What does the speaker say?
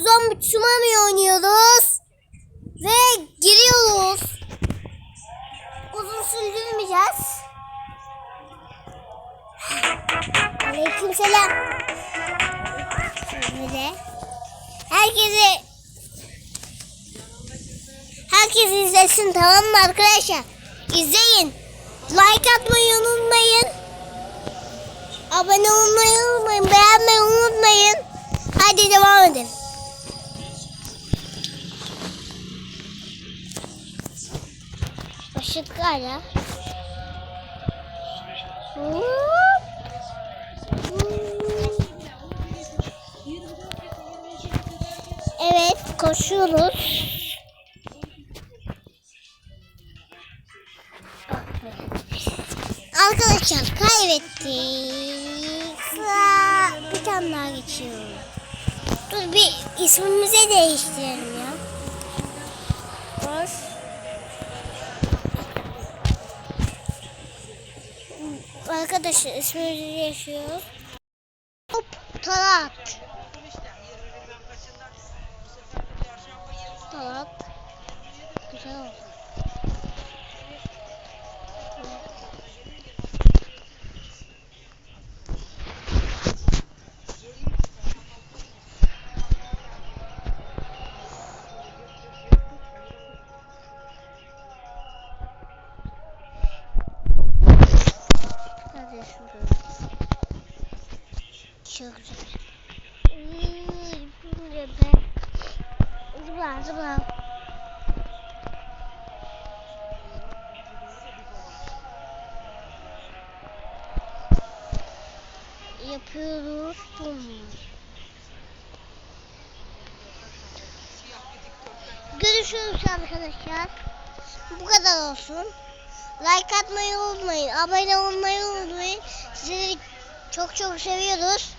zombi tsunami oynuyoruz. Ve giriyoruz. Uzun sürdürmeyeceğiz. Aleyküm selam. Şöyle. Herkese Herkes izlesin tamam mı arkadaşlar? İzleyin. Like atmayı unutmayın. Abone olmayı unutmayın. Beğenmeyi unutmayın. Hadi devam edelim. Işık var ya. Evet koşuyoruz. Arkadaşlar kaybettik. Bir tane daha geçiyor. Dur bir ismimizi değiştirelim Arkadaşlar ismimizi değiştiriyoruz. Hop Talat. Talat. Güzel. Çok be. Zıpla zıpla. Yapıyoruz. Bum. Görüşürüz arkadaşlar. Bu kadar olsun. Like atmayı unutmayın. Abone olmayı unutmayın. Sizi çok çok seviyoruz.